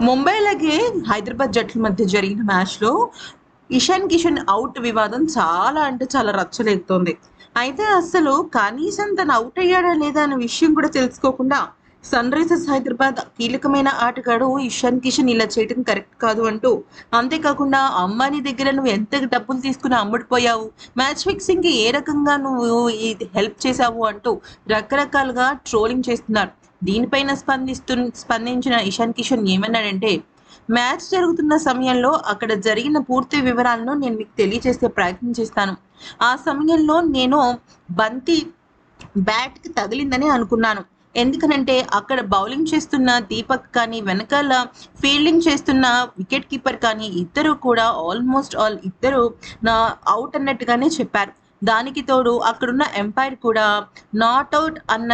ముంబై అలాగే హైదరాబాద్ జట్ల మధ్య జరిగిన మ్యాచ్లో ఇషాన్ కిషన్ అవుట్ వివాదం చాలా అంటే చాలా రచ్చలేగుతోంది అయితే అసలు కనీసం తను అవుట్ అయ్యాడా లేదా అనే విషయం కూడా తెలుసుకోకుండా సన్ రైజర్స్ హైదరాబాద్ కీలకమైన ఆటగాడు ఇషాన్ కిషన్ ఇలా చేయడం కరెక్ట్ కాదు అంటూ అంతేకాకుండా అమ్మాయి దగ్గర నువ్వు ఎంత డబ్బులు తీసుకుని అమ్ముడిపోయావు? మ్యాచ్ ఫిక్సింగ్కి ఏ రకంగా నువ్వు ఇది హెల్ప్ చేశావు అంటూ రకరకాలుగా ట్రోలింగ్ చేస్తున్నారు. దీనిపైన స్పందిస్తు స్పందించిన ఇషాన్ కిషన్ ఏమన్నాడంటే మ్యాచ్ జరుగుతున్న సమయంలో అక్కడ జరిగిన పూర్తి వివరాలను నేను మీకు తెలియజేసే ప్రయత్నం చేస్తాను. ఆ సమయంలో నేను బంతి బ్యాట్కి తగిలిందని అనుకున్నాను. ఎందుకనంటే అక్కడ బౌలింగ్ చేస్తున్న దీపక్ కానీ వెనకాల ఫీల్డింగ్ చేస్తున్న వికెట్ కీపర్ కానీ ఇద్దరు కూడా ఆల్మోస్ట్ ఆల్ ఇద్దరు నా అవుట్ అన్నట్టుగానే చెప్పారు. దానికి తోడు అక్కడున్న ఎంపైర్ కూడా నాట్ అవుట్ అన్న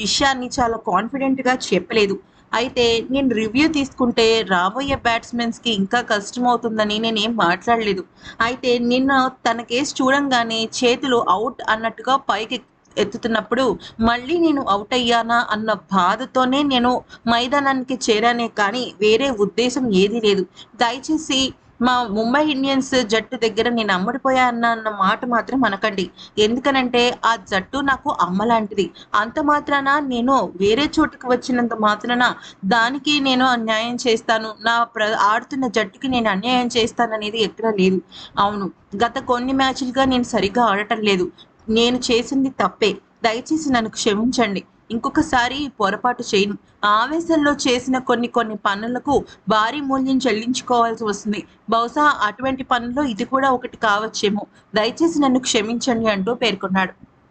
విషయాన్ని చాలా కాన్ఫిడెంట్గా చెప్పలేదు. అయితే నేను రివ్యూ తీసుకుంటే రాబోయే బ్యాట్స్మెన్స్కి ఇంకా కష్టం అవుతుందని నేనేం మాట్లాడలేదు. అయితే నిన్న తన కేసు చూడంగానే చేతులు అవుట్ అన్నట్టుగా పైకి ఎత్తుతున్నప్పుడు మళ్ళీ నేను అవుట్ అయ్యానా అన్న బాధతోనే నేను మైదానానికి చేరానే కానీ వేరే ఉద్దేశం ఏదీ లేదు. దయచేసి మా ముంబై ఇండియన్స్ జట్టు దగ్గర నేను అమ్మడిపోయా అన్న మాట మాత్రం అనకండి. ఎందుకనంటే ఆ జట్టు నాకు అమ్మ లాంటిది అంత మాత్రాన నేను వేరే చోటుకు వచ్చినంత మాత్రాన దానికి నేను అన్యాయం చేస్తాను. నా ప్ర ఆడుతున్న జట్టుకి నేను అన్యాయం చేస్తాననేది ఎక్కడా లేదు. అవును. గత కొన్ని మ్యాచ్లుగా నేను సరిగ్గా ఆడటం లేదు. నేను చేసింది తప్పే. దయచేసి నన్ను క్షమించండి. ఇంకొకసారి పొరపాటు చేయను. ఆవేశంలో చేసిన కొన్ని కొన్ని పనులకు భారీ మూల్యం చెల్లించుకోవాల్సి వస్తుంది. బహుశా అటువంటి పనుల్లో ఇది కూడా ఒకటి కావచ్చేమో. దయచేసి నన్ను క్షమించండి అంటూ పేర్కొన్నాడు.